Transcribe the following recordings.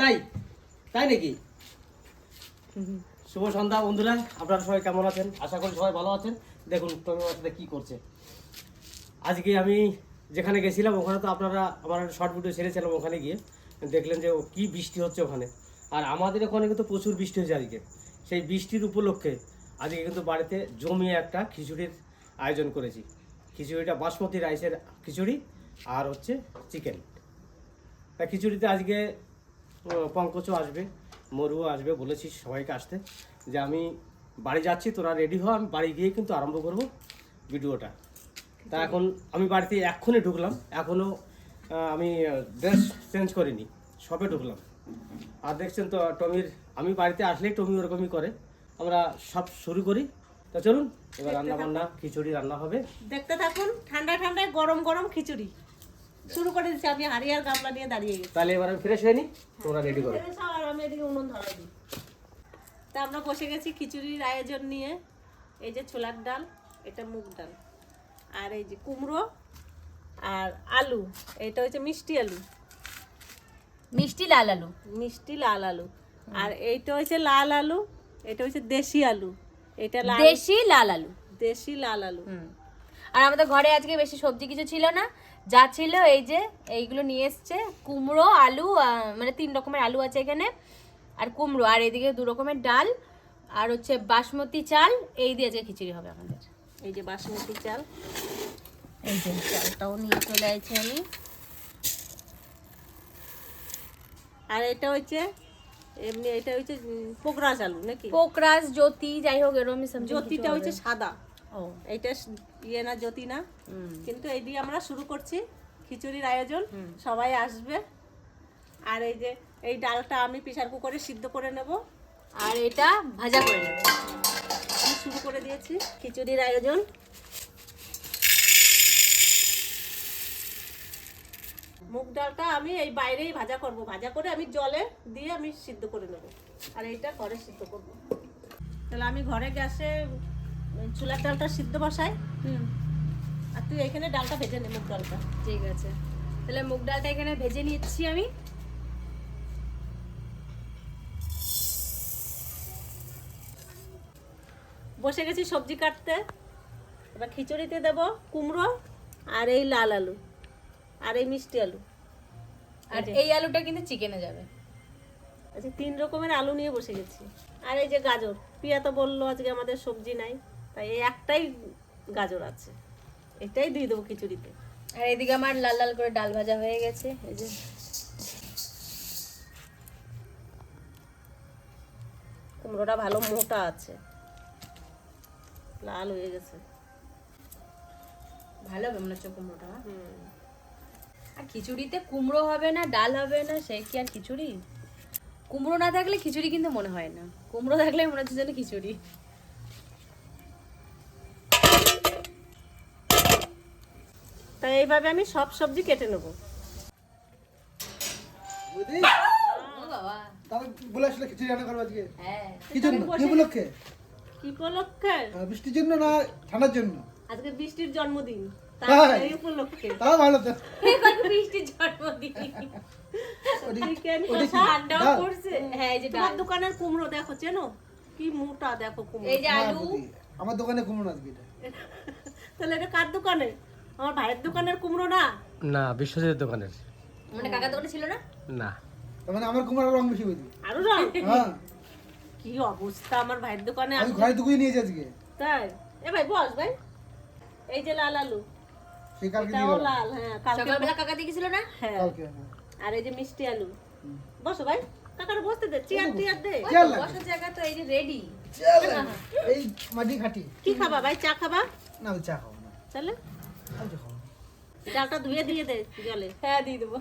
তাই? তাই নাকি? শুভ সন্ধ্যা বন্ধুরা, আপনারা সবাই কেমন আছেন? আশা করি সবাই ভালো আছেন। দেখুন তুমি আমার সাথে কি করছে? আজকে আমি যেখানে গেছিলাম, ওখানে তো আপনারা আমার শর্ট ভিডিও ছেড়েছিলাম ওখানে গিয়ে। দেখলেন যে কি বৃষ্টি হচ্ছে ওখানে। আর আমাদের ওখানে কিন্তু প্রচুর বৃষ্টি হয়েছে আজকে। সেই বৃষ্টির উপলক্ষে আজকে কিন্তু বাড়িতে জমিয়ে একটা খিচুড়ির আয়োজন করেছি। খিচুড়িটা বাসমতি রাইসের খিচুড়ি আর হচ্ছে চিকেন। তা খিচুড়িতে আজকে পঙ্কজও আসবে মরুও আসবে বলেছি সবাইকে আসতে। যে আমি বাড়ি যাচ্ছি তোরা রেডি হ আমি বাড়ি গিয়ে কিন্তু আরম্ভ করব ভিডিওটা। তা এখন আমি বাড়িতে এক্ষুনি ঢুকলাম এখনও আমি ড্রেস চেঞ্জ করিনি সবে ঢুকলাম। আর দেখছেন তো টমির আমি বাড়িতে আসলেই টমি ওরকমই করে। আমরা সব শুরু করি। তা চলুন এবার রান্না বান্না খিচুড়ি রান্না হবে। দেখতে থাকুন ঠান্ডা ঠান্ডায় গরম গরম খিচুড়ি। শুরু করে দিচ্ছি আমি হারিয়ার গামলা নিয়ে দাঁড়িয়ে গেছি। তাহলে এবার আমি ফ্রেশ হয়ে নিই তোমরা রেডি করো। আর আমি এদিকে উনুন ধরাই দিই। তা আমরা বসে গেছি খিচুড়ির আয়োজন নিয়ে। এই যে ছোলার ডাল এটা মুগ ডাল। আর এই যে কুমড়ো আর আলু এটা হচ্ছে মিষ্টি আলু। মিষ্টি লাল আলু। মিষ্টি লাল আলু। আর এইটা হচ্ছে লাল আলু এটা হচ্ছে দেশি আলু। এটা লাল দেশি লাল আলু। দেশি লাল আলু। আর আমাদের ঘরে আজকে বেশি সবজি কিছু ছিল না। যা ছিল এই যে এইগুলো নিয়ে এসছে। কুমড়ো আলু মানে তিন রকমের আলু আছে এখানে। আর কুমড়ো আর এদিকে দু রকমের ডাল। আর হচ্ছে বাসমতি চাল এই দিয়ে আজকে খিচুড়ি হবে আমাদের। এই যে বাসমতি চাল। এই যে চালটাও নিয়ে চলে আসছি আমি। আর এটা হচ্ছে এমনি এটা হচ্ছে পোকরাজ আলু নাকি? পোকরাস জ্যোতি যাই হোক এরকম জ্যোতিটা হচ্ছে সাদা। এইটা ইয়ে না জ্যোতি না। কিন্তু এই দিয়ে আমরা শুরু করছি খিচুড়ির আয়োজন। সবাই আসবে। আর এই যে এই ডালটা আমি প্রেশার কুকারে সিদ্ধ করে নেব। আর এটা ভাজা করে নেবে। আমি শুরু করে দিয়েছি খিচুড়ির আয়োজন। মুগ ডালটা আমি এই বাইরেই ভাজা করব। ভাজা করে আমি জলে দিয়ে আমি সিদ্ধ করে নেব। আর এইটা ঘরে সিদ্ধ করব। তাহলে আমি ঘরে গ্যাসে চুলার ডালটা সিদ্ধ বসাই হুম। আর তুই এখানে ডালটা ভেজে নে মুগ ডালটা। ঠিক আছে। তাহলে মুগ ডালটা এখানে ভেজে নিচ্ছি আমি। বসে গেছি সবজি কাটতে। এবার খিচুড়িতে দেব কুমড়ো আর এই লাল আলু আর এই মিষ্টি আলু। আর এই আলুটা কিন্তু চিকেনে যাবে। আচ্ছা তিন রকমের আলু নিয়ে বসে গেছি। আর এই যে গাজর পিয়া তো বলল আজকে আমাদের সবজি নাই। তাই এই একটাই গাজর আছে। এটাই দিয়ে দেবো খিচুড়িতে। আর এদিকে আমার লাল লাল করে ডাল ভাজা হয়ে গেছে এই যে। কুমড়োটা ভালো মোটা আছে। লাল হয়ে গেছে। ভালো হবে মনে হচ্ছে কুমড়োটা। হুম। আর খিচুড়িতে কুমড়ো হবে না ডাল হবে না সে কি আর খিচুড়ি? কুমড়ো না থাকলে খিচুড়ি কিন্তু মনে হয় না। কুমড়ো থাকলে মনে হচ্ছে যেন খিচুড়ি। তাই এইভাবে আমি সব সবজি কেটে নেব। হ্যাঁ বৃষ্টির জন্য না ঠান্ডার জন্য? আজকে বৃষ্টির জন্মদিন। হ্যাঁ এই যে তোমার ডাল। দোকানের কুমড়ো দেখো চেনো? কি মোটা দেখো কুমড়ো। এই যে আলু। আমার দোকানে কুমড়ো আজকে তাহলে এটা কার দোকানে? আমার ভাইয়ের দোকানের কুমড়ো না? না বিশ্বজিতের দোকানের। মানে কাকা দোকানে ছিল না? না। মানে আমার কুমড়োর রং বেশি বুঝি আরও রং? হ্যাঁ। কি অবস্থা আমার ভাইয়ের দোকানে? আমি ঘরে টুকুই নিয়েছি আজকে। তাই? এ ভাই বস ভাই। এই যে লাল আলু। সেই কালকে দিয়ে এটাও লাল হ্যাঁ কালকে সকালবেলা কাকা দেখেছিল না? হ্যাঁ। কালকে হ্যাঁ। আর এই যে মিষ্টি আলু। বসো ভাই। কাকার বসতে দে চেয়ার টিয়ার দে। বসার জায়গা তো এই যে রেডি চেয়ার এই মাটি খাটি। কি খাবা ভাই? চা খাবা? না চা খাব না। তাহলে? আমি চা খাব না। ডালটা ধুয়ে দিয়ে দে জলে। হ্যাঁ দিয়ে দেবো।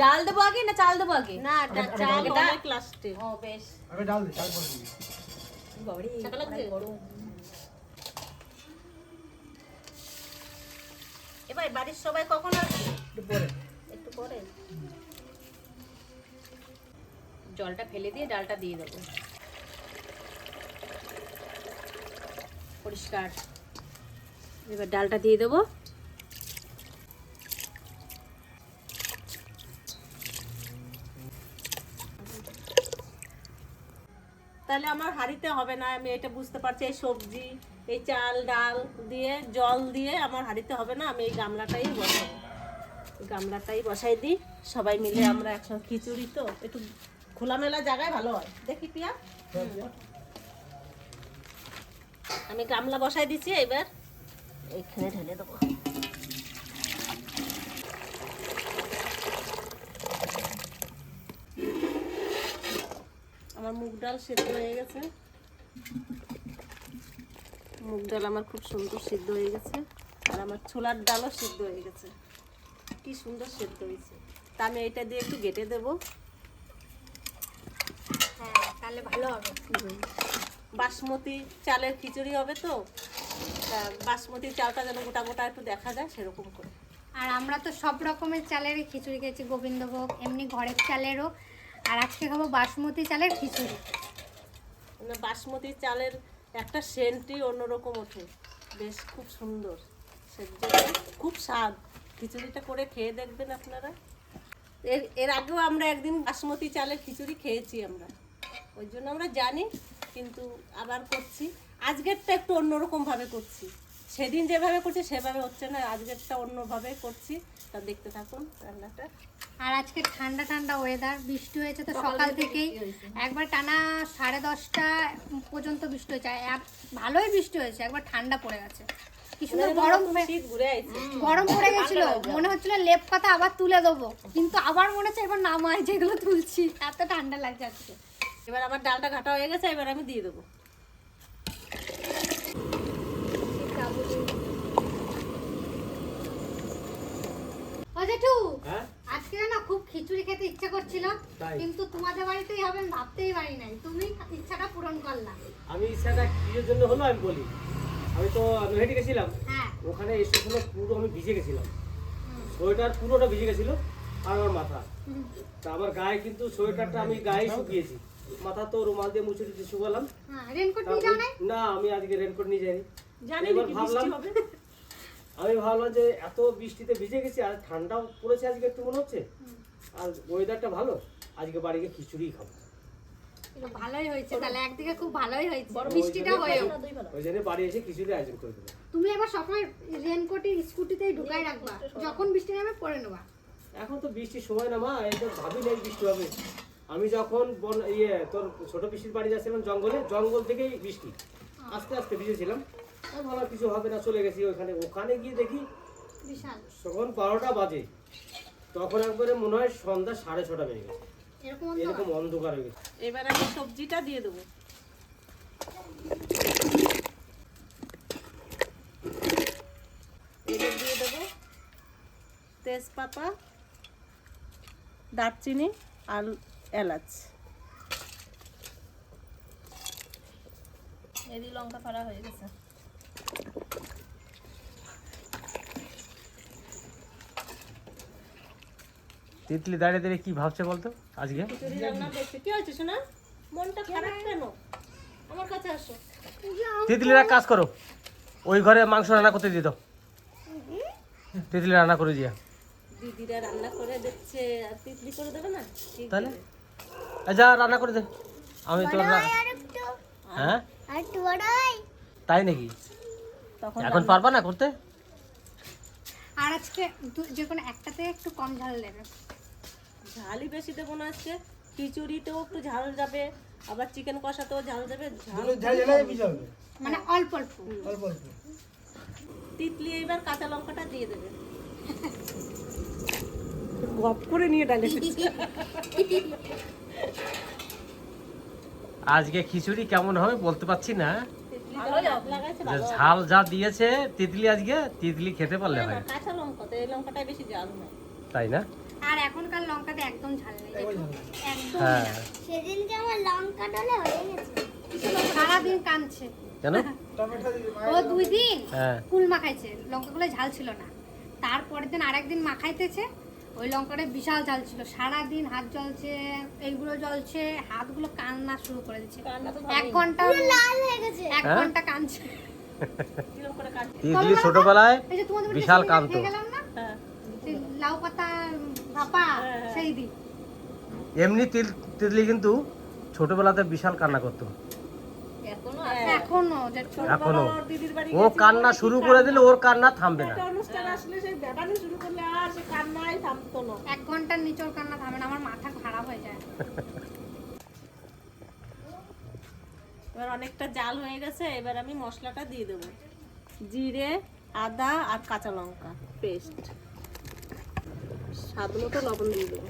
ডাল দেবো আগে না চাল দেবো আগে? না চাল অনেক লাস্টে ও বেশ। ডাল দিই ডাল করে দিই বাবারে সকালে অনেক গরম। এ ভাই বাড়ির সবাই কখন আসবে? একটু পরে। একটু পরে? জলটা ফেলে দিয়ে ডালটা দিয়ে দেবো। পরিষ্কার। এবার ডালটা দিয়ে দেবো। তাহলে আমার হাঁড়িতে হবে না আমি এটা বুঝতে পারছি এই সবজি এই চাল ডাল দিয়ে জল দিয়ে আমার হাঁড়িতে হবে না আমি এই গামলাটাই বসাবো। এই গামলাটাই বসাই দিই সবাই মিলে আমরা একসঙ্গে খিচুড়ি তো একটু খোলামেলা জায়গায় ভালো হয়। দেখি পিয়া। আমি গামলা বসাই দিচ্ছি এবার। এইখানে ঢেলে দেবো। আমার মুগ ডাল সিদ্ধ হয়ে গেছে। মুগ ডাল আমার খুব সুন্দর সিদ্ধ হয়ে গেছে। আর আমার ছোলার ডালও সিদ্ধ হয়ে গেছে। কি সুন্দর সেদ্ধ হয়েছে। তা আমি এটা দিয়ে একটু গেটে দেবো। হ্যাঁ তাহলে ভালো হবে। বাসমতি চালের খিচুড়ি হবে তা? বাসমতি চালটা যেন গোটা গোটা একটু দেখা যায় সেরকম করে। আর আমরা তো সব রকমের চালেরই খিচুড়ি খেয়েছি গোবিন্দভোগ এমনি ঘরের চালেরও। আর আজকে খাব বাসমতি চালের খিচুড়ি। বাসমতি চালের একটা সেন্টই অন্যরকম ওঠে। বেশ খুব সুন্দর খুব স্বাদ। খিচুড়িটা করে খেয়ে দেখবেন আপনারা। এর এর আগেও আমরা একদিন বাসমতি চালের খিচুড়ি খেয়েছি আমরা। ওই জন্য আমরা জানি কিন্তু আবার করছি। আজকেরটা একটু অন্যরকম ভাবে করছি। সেদিন যেভাবে করছি সেভাবে হচ্ছে না। আজকেরটা অন্যভাবে করছি। তা দেখতে থাকুন রান্নাটা। আর আজকে ঠান্ডা ঠান্ডা ওয়েদার বৃষ্টি হয়েছে তো সকাল থেকেই। একবার টানা সাড়ে দশটা পর্যন্ত বৃষ্টি হয়েছে। ভালোই বৃষ্টি হয়েছে একবার ঠান্ডা পড়ে গেছে। কি সুন্দর গরম গরম পড়ে গেছিল। মনে হচ্ছিল লেপ পাতা আবার তুলে দেবো। কিন্তু আবার মনে হচ্ছে এবার নামায় যেগুলো তুলছি। এত ঠান্ডা লাগছে আজকে। এবার আমার ডালটা ঘাটা হয়ে গেছে এবার আমি দিয়ে দেবো ও জেঠু হ্যাঁ আজকে না খুব খিচুড়ি খেতে ইচ্ছা করছিল কিন্তু তোমাদের বাড়িতেই হবে ভাবতেই পারি নাই। তুমি ইচ্ছাটা পূরণ করলা। আমি ইচ্ছাটা কিসের জন্য হলো আমি বলি। আমি তো নৈহাটি গেছিলাম। হ্যাঁ। ওখানে স্টেশনে পুরো আমি ভিজে গেছিলাম। সোয়েটার পুরোটা ভিজে গেছিল আর আমার মাথা। তা আমার গায়ে কিন্তু সোয়েটারটা আমি গায়ে শুকিয়েছি। মাথা তো রুমাল দিয়ে মুছে টুছে শুকালাম। হ্যাঁ না আমি আজকে রেনকোট নিয়ে যাইনি। জানি ভাবলাম বৃষ্টি হবে। আমি ভাবলাম যে এত বৃষ্টিতে ভিজে গেছি আর ঠান্ডাও পড়েছে আজকে একটু মনে হচ্ছে? আর ওয়েদারটা ভালো? আজকে বাড়ি গিয়ে খিচুড়ি খাব। ভালোই হয়েছে তাহলে একদিকে খুব ভালোই হয়েছে। হয়েও। ওই জন্য বাড়ি এসে খিচুড়ি আয়োজন করে দেবো তুমি এবার সবসময় রেনকোটে স্কুটিতেই ঢুকাই রাখবা। যখন বৃষ্টি নামে পরে নেবা। এখন তো বৃষ্টির সময় না মা ভাবি নেই বৃষ্টি হবে। আমি যখন বন ইয়ে তোর ছোট পিসির বাড়ি যাচ্ছিলাম জঙ্গলে জঙ্গল থেকেই বৃষ্টি। আস্তে আস্তে ভিজেছিলাম। ভালো কিছু হবে না চলে গেছি ওখানে ওখানে গিয়ে দেখি বিশাল। তখন বারোটা বাজে। তখন একবারে মনে হয় সন্ধ্যা সাড়ে ছটা বেজে গেছে। এরকম অন্ধকার। হয়ে গেছে। এবার আমি সবজিটা দিয়ে দেবো। এবার দিয়ে দেবো তেজপাতা দারচিনি আর এলাচ। এদি লঙ্কা ফাড়া হয়ে গেছে। তিতলি দাঁড়িয়ে দাঁড়িয়ে কি ভাবছে বলতো আজকে? খিচুড়ি রান্না কি হয়েছে শোনা মনটা খারাপ কেন? আমার কাছে আসো। তিতলিরা কাজ করো। ওই ঘরে মাংস রান্না করতে দিত তিতলি রান্না করে দিয়া দিদিরা রান্না করে দিচ্ছে। আর তিতলি করে দেবে না? তাহলে? যা রান্না করে দে। আমি তো হ্যাঁ। তাই নাকি? তখন এখন পারবা না করতে আর আজকে যে কোনো একটাতে একটু কম ঝাল দেবে ঝালই বেশি দেবো না আজকে। খিচুড়িতেও একটু ঝাল যাবে আবার চিকেন কষাতেও ঝাল যাবে ঝাল মানে অল্প অল্প। অল্প অল্প। তিতলি এবার কাঁচা লঙ্কাটা দিয়ে দেবে। গপ করে নিয়ে ডালে আজকে খিচুড়ি কেমন হবে বলতে পারছি না। ঝাল যা দিয়েছে তিতলি আজকে তিতলি খেতে পারলে হয়। কাঁচা লঙ্কা এই লঙ্কাটাই বেশি ঝাল না তাই না? আর এখনকার লঙ্কাতে একদম ঝাল নেই। একদম হ্যাঁ। সেদিনকে আমার লঙ্কা ডলে হয়ে গেছে। সারাদিন কাঁদছে। কেন? ও দুই দিন হ্যাঁ। কুল মাখাইছে লঙ্কাগুলো ঝাল ছিল না। তারপরের দিন আরেকদিন মাখাইতেছে ওই লঙ্কাটা বিশাল ঝাল ছিল। সারাদিন হাত জ্বলছে এইগুলো জ্বলছে হাতগুলো কান্না শুরু করে দিচ্ছে। এক ঘণ্টা লাল হয়ে গেছে। এক হ্যাঁ? ঘণ্টা কাঁদছে। তিতলি ছোটবেলায়? বিশাল কান্ত খেয়ে গেলাম না? হ্যাঁ। লাউ পাতা ভাপা হ্যাঁ। সেই দিন। এমনি তিল তিতলি কিন্তু ছোটবেলাতে বিশাল কান্না করতো। এখনও এখনও যে এখনও। ওর দিদির বাড়ি ও কান্না শুরু করে দিলে ওর কান্না থামবে না। অনুষ্ঠান আসলে সেই ব্যাপারে শুরু করলে আর সে কান্নাই থামতো না। এক ঘণ্টার নিচের কান্না থামে না আমার মাথা খারাপ হয়ে যায়। এবার অনেকটা জাল হয়ে গেছে এবার আমি মশলাটা দিয়ে দেবো। জিরে আদা আর কাঁচা লঙ্কা পেস্ট। স্বাদ মতো লবণ দিয়ে দেবো।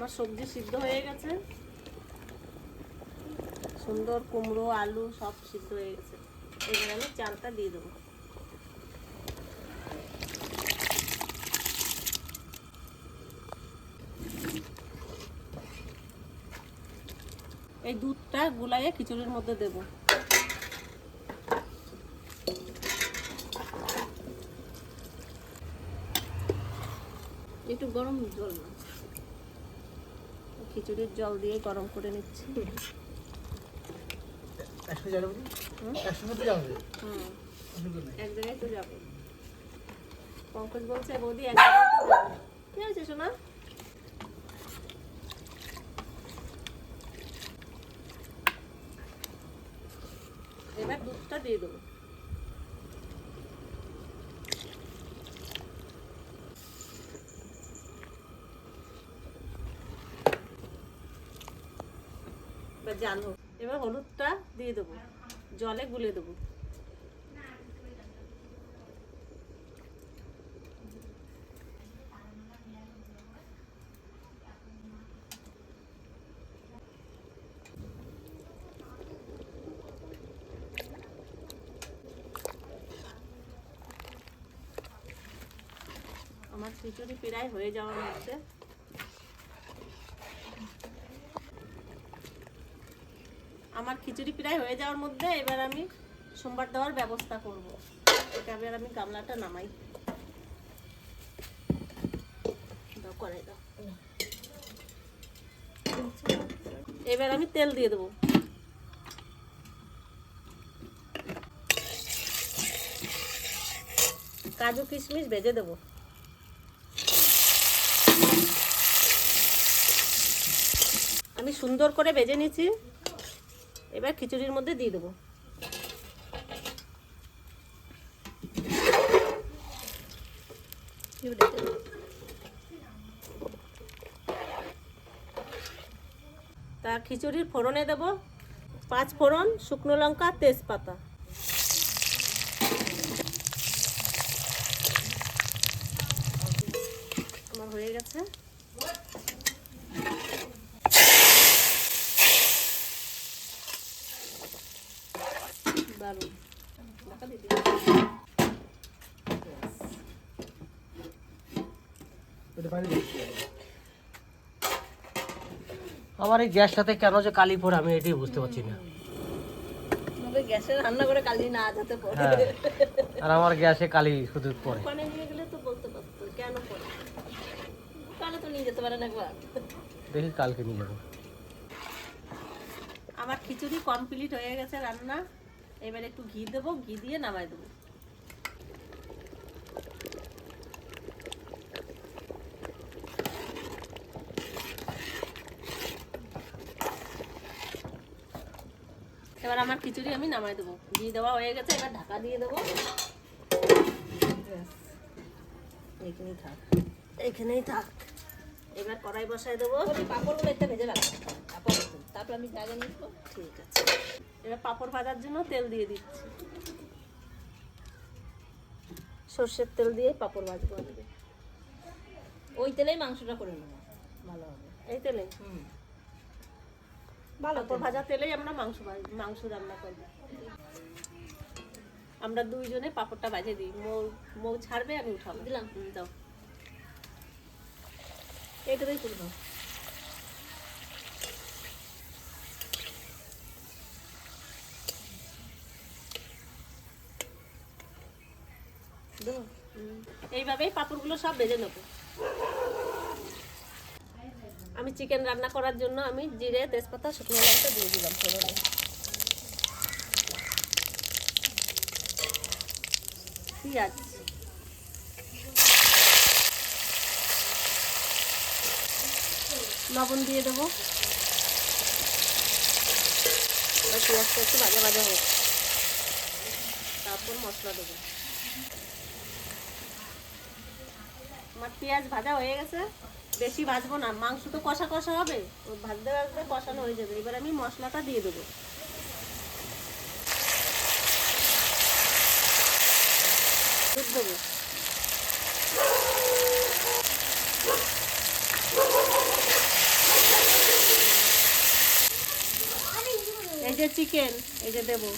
আমার সবজি সিদ্ধ হয়ে গেছে। সুন্দর কুমড়ো, আলু সব সিদ্ধ হয়ে গেছে। এবার আমি চালটা দিয়ে দেবো। এই দুধটা গুলাইয়ে খিচুড়ির মধ্যে দেব। একটু গরম জল না খিচুড়ির জল দিয়ে গরম করে নিচ্ছি। এক জায়গায় তো যাবে। পঙ্কজ বলছে বৌদি এক কি হয়েছে শোনা এবার দুধটা দিয়ে দেবো। জাল হোক এবার হলুদটা দিয়ে দেবো। জলে গুলে দেবো। আমার খিচুড়ি প্রায় হয়ে যাওয়ার মধ্যে আমার খিচুড়ি প্রায় হয়ে যাওয়ার মধ্যে এবার আমি সোমবার দেওয়ার ব্যবস্থা করব। এটা এবার আমি গামলাটা নামাই। দাও দাও। এবার আমি তেল দিয়ে দেবো। কাজু কিশমিশ ভেজে দেবো। আমি সুন্দর করে ভেজে নিয়েছি। এবার খিচুড়ির মধ্যে দিয়ে দেবো। তা খিচুড়ির ফোড়নে দেবো পাঁচ ফোড়ন শুকনো লঙ্কা তেজপাতা আমার হয়ে গেছে দারুণ। ঢাকা দিয়ে দিই। ওটা পানি দিই। আমার এই গ্যাসটাতে কেন যে কালি পড়ে আমি এটাই বুঝতে পারছি না। গ্যাসে রান্না করে কালি না যেতে পারে। হ্যাঁ আর আমার গ্যাসে কালি শুধু পড়ে। দোকানে নিয়ে গেলে তো বলতে পারতো কেন পড়ে? দোকানে তো নিয়ে যেতে পারেন একবার। দেখি কালকে নিয়ে যাব। আমার খিচুড়ি কমপ্লিট হয়ে গেছে রান্না। এবার একটু ঘি দেবো ঘি দিয়ে নামাই দেবো। এবার আমার খিচুড়ি আমি নামাই দেবো। ঘি দেওয়া হয়ে গেছে এবার ঢাকা দিয়ে দেবো। এখানেই থাক। এখানেই থাক। এবার কড়াই বসাই দেবো। পাঁপড়গুলো একটা ভেজে রাখব। তারপর আমি জায়গা নিয়ে ঠিক আছে। এবার পাঁপড় ভাজার জন্য তেল দিয়ে দিচ্ছি। সর্ষের তেল দিয়ে পাঁপড় ভাজবো আজকে ওই তেলেই মাংসটা করে নেব। ভালো হবে। এই তেলে পাঁপড় ভাজা তেলেই আমরা মাংস মাংস রান্না করব আমরা দুইজনে পাঁপড়টা ভাজে দিই। মৌ মৌ ছাড়বে আমি উঠাবো। দিলাম হুম, দাও। এইটাতেই তুলবো। এইভাবেই পাঁপড়গুলো সব ভেজে নেব। আমি চিকেন রান্না করার জন্য আমি জিরে, তেজপাতা, শুকনো লঙ্কা দিয়ে দিলাম ফোড়নে। লবণ দিয়ে দেবো। পেঁয়াজটা একটু ভাজা ভাজা হোক। তারপর মশলা দেবো। আমার পেঁয়াজ ভাজা হয়ে গেছে, বেশি ভাজবো না, মাংস তো কষা কষা হবে, ও ভাজতে ভাজতে কষানো হয়ে যাবে, এবার আমি মশলাটা দিয়ে দেবো। দুধ দেবো। এই যে চিকেন এই যে দেবো।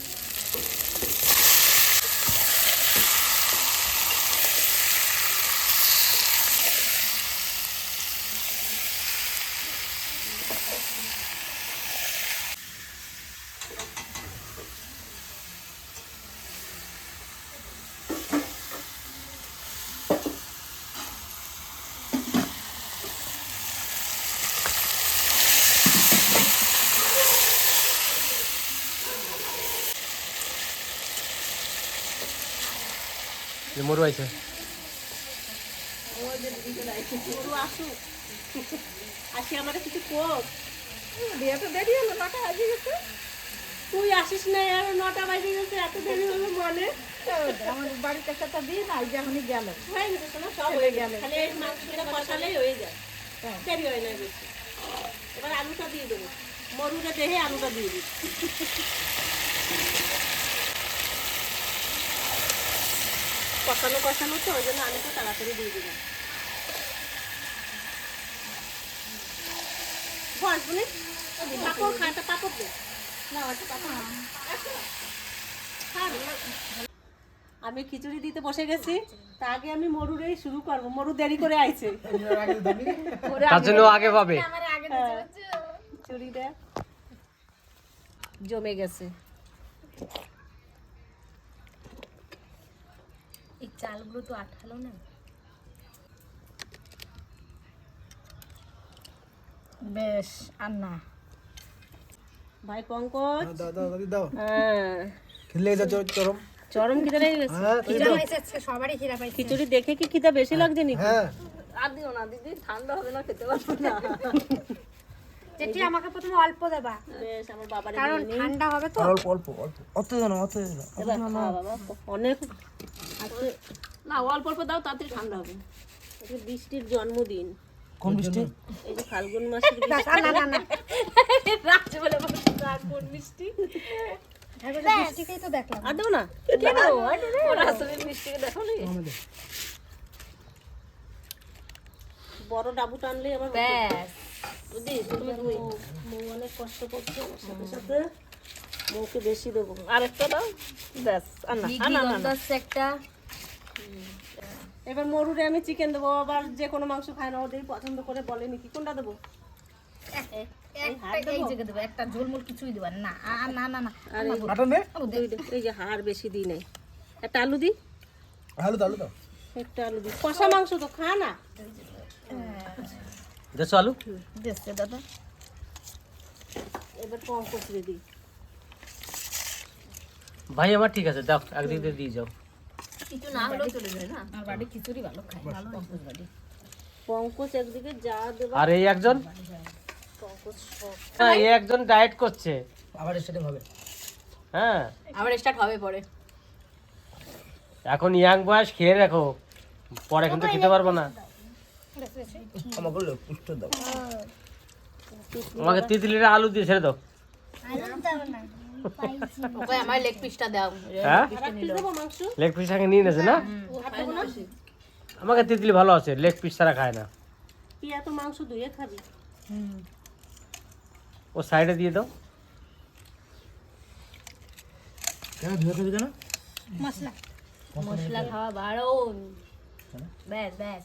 মরু আছে। গরু আসুক আসি আমার কিছু কর। বিয়ে দেরি হলো নটা বাজে গেছে। তুই আসিস না আর নটা বাজে গেছে এত দেরি হলো মানে? আমার বাড়িতে একটা দিন আজ এখনই গেল হয়ে গেছে সব হয়ে গেল খালি এই মাংসটা কষালেই হয়ে যায়। দেরি হয় না বেশি। এবার আলুটা দিয়ে দেবো। মরুটা দেখে আলুটা দিয়ে দিই কষানো কষানো তো ওই জন্য আমি আলুটা তাড়াতাড়ি দিয়ে দিলাম। বস বলে পাপড় খাটা পাপড় দে। না পাপড় আমি খিচুড়ি দিতে বসে গেছি তা আগে আমি মরুরেই শুরু করব। মরু দেরি করে আইছে। তার জন্য আগে পাবে। চুড়িটা জমে গেছে। এই চালগুলো তো আঠালো না। বেশ আর না ভাই পঙ্কজ? দাও দাও দাও দাও। হ্যাঁ। খেলে যা চরম চরম। খিদে লেগে গেছে। হ্যাঁ পাইছে আজকে সবারই খিদা পাইছে। খিচুড়ি দেখে কি খিদা বেশি লাগছে নাকি? হ্যাঁ। আর দিও না দিদি ঠান্ডা হবে না খেতে পারব না। যেটি আমাকে প্রথমে অল্প দেবা। বেশ আমার বাবার কারণ ঠান্ডা হবে তো। অল্প অল্প অল্প। অত জানো অত অনেক না অল্প অল্প দাও তাড়াতাড়ি ঠান্ডা হবে। আজকে বৃষ্টির জন্মদিন। কোন মিষ্টি এই যে ফাল্গুন মাসের বৃষ্টি। না না না রাত্রে বলে কোন মিষ্টি একবার বৃষ্টিকেই তো দেখলাম। আর দেবো না? কেন? ওরা দেখো নি বড় ডাবু টানলে আবার ব্যাস। বুঝলি? তুমি দুই মৌ অনেক কষ্ট করছে সাথে সাথে মৌকে বেশি দেবো। আরেকটা দাও। ব্যাস। আর না আর না, না না। গন্ধ একটা। এবার মরুরে আমি চিকেন দেবো আবার যে কোনো মাংস খায় না ওদের পছন্দ করে বলেনি কি কোনটা দেবো? একটা ঝোলমুল কিছুই না। না না না আর এই যে হাড় বেশি দিই নাই। একটা আলু দিই? আলু দাও আলু দাও। একটা আলু দিই। কষা মাংস তো খা না? আলু? দাদা। এবার পঙ্কজ দিই। ভাই আমার ঠিক আছে দাও একদিক দিয়ে দিয়ে যাও। কিছু না হলেও চলে যায় না? আমার বাড়ি খিচুড়ি ভালো খায় পঙ্কজ বাড়ি পঙ্কজ একদিকে যা দেবো আর এই একজন? পঙ্কজ হ্যাঁ এই একজন ডায়েট করছে। আবার সেটা হবে। হ্যাঁ। আবার স্টার্ট হবে পরে। এখন ইয়াং বয়স খেয়ে রাখো পরে কিন্তু খেতে পারব না। আমাকে পুষ্ট দাও। আমাকে তিতলির আলু দিয়ে ছেড়ে দাও। ওকে আমার লেগ পিসটা দাও। হ্যাঁ? লেগ পিস আগে নিয়ে নেছে না? আমাকে তিতলি ভালো আছে লেগ পিস ছাড়া খায় না। তুই এত মাংস ধুয়ে খাবি। ও সাইডে দিয়ে দাও। কেন ধুয়ে খাবি কেন? মশলা। মশলা খাওয়া বারণ ব্যাস ব্যাস।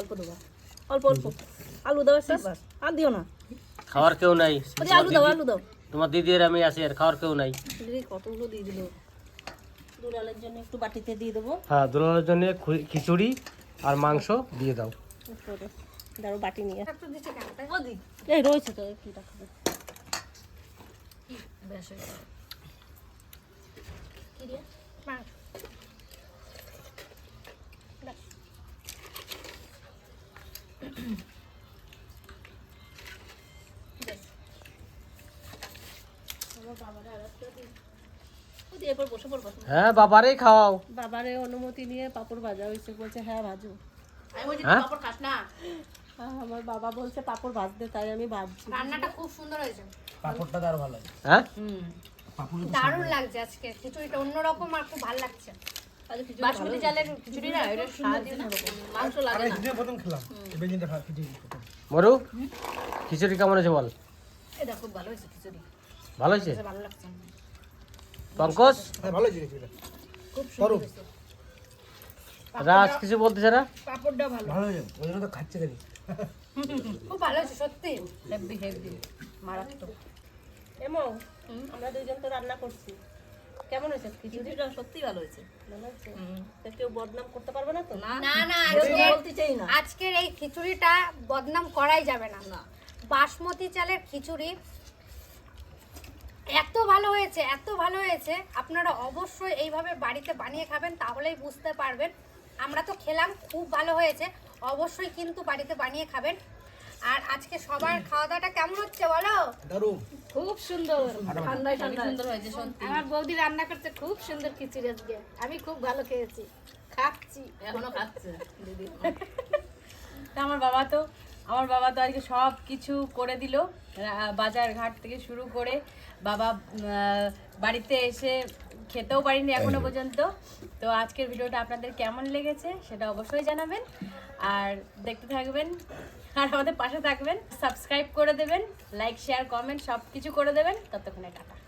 অল্প দেবো অল্প অল্প আলু দাও আর দিও না। খাওয়ার কেউ নাই। আলু দাও আলু দাও। তোমার দিদির আমি আছি আর খাওয়ার কেউ নাই। কতগুলো দিয়ে দিল? দুলালের জন্য একটু বাটিতে দিয়ে দেবো। হ্যাঁ দুলালের জন্য খিচুড়ি আর মাংস দিয়ে দাও। দাঁড়ো বাটি নিয়ে এই রয়েছে তো কি রাখবে ব্যাস মাংস। এরপর বসে পড়ব। হ্যাঁ বাবারেই খাওয়াও। বাবারে অনুমতি নিয়ে পাপড় ভাজা হয়েছে বলছে হ্যাঁ ভাজো। আমি বলছি হ্যাঁ? পাপড় খাস না? হ্যাঁ, আমার বাবা বলছে পাপড় ভাজতে তাই আমি ভাজছি। রান্নাটা খুব সুন্দর হয়েছে। পাঁপড়টা আরও ভালো হয়? হ্যাঁ দারুণ লাগছে আজকে। খিচুড়িটা অন্যরকম আর খুব ভালো লাগছে। বাসমতি চালের খিচুড়ি না এটা স্বাদ মাংস লাগে না। প্রথম খেলাম। এবার খিচুড়ি মরু খিচুড়ি কেমন আছে বল? এটা খুব ভালো হয়েছে খিচুড়ি। ভালো হয়েছে? ভালো লাগছে। পঙ্কজ? হ্যাঁ ভালো হয়েছে খিচুড়িটা সরু রাজ কিছু বলতেছে না পাপড়টা ভালো। ভালো ওই জন্য তো খাচ্ছে খালি। খুব ভালো হয়েছে সত্যি। হেভি হেভি মারাত্মক। এমো আমরা দুইজন তো রান্না করছি। কেমন হয়েছে? খিচুড়িটা সত্যি ভালো হয়েছে। ভালো হয়েছে। কেউ বদনাম করতে পারবে না তো? না না না বলতে চাই না। আজকের এই খিচুড়িটা বদনাম করাই যাবে না। বাসমতি চালের খিচুড়ি এত ভালো হয়েছে এত ভালো হয়েছে। আপনারা অবশ্যই এইভাবে বাড়িতে বানিয়ে খাবেন তাহলেই বুঝতে পারবেন। আমরা তো খেলাম খুব ভালো হয়েছে। অবশ্যই কিন্তু বাড়িতে বানিয়ে খাবেন। আর আজকে সবার খাওয়া দাওয়াটা কেমন হচ্ছে বলো? খুব সুন্দর। ঠান্ডায় ঠান্ডায়। সুন্দর হয়েছে আমার বৌদি রান্না করতে খুব সুন্দর খিচুড়ি আজকে। আমি খুব ভালো খেয়েছি। খাচ্ছি। এখনও খাচ্ছে। দিদি তা আমার বাবা তো আমার বাবা তো আজকে সব কিছু করে দিল বাজার ঘাট থেকে শুরু করে বাবা বাড়িতে এসে খেতেও পারিনি এখনও পর্যন্ত। তো আজকের ভিডিওটা আপনাদের কেমন লেগেছে সেটা অবশ্যই জানাবেন। আর দেখতে থাকবেন আর আমাদের পাশে থাকবেন সাবস্ক্রাইব করে দেবেন লাইক শেয়ার কমেন্ট সব কিছু করে দেবেন। ততক্ষণে টাটা।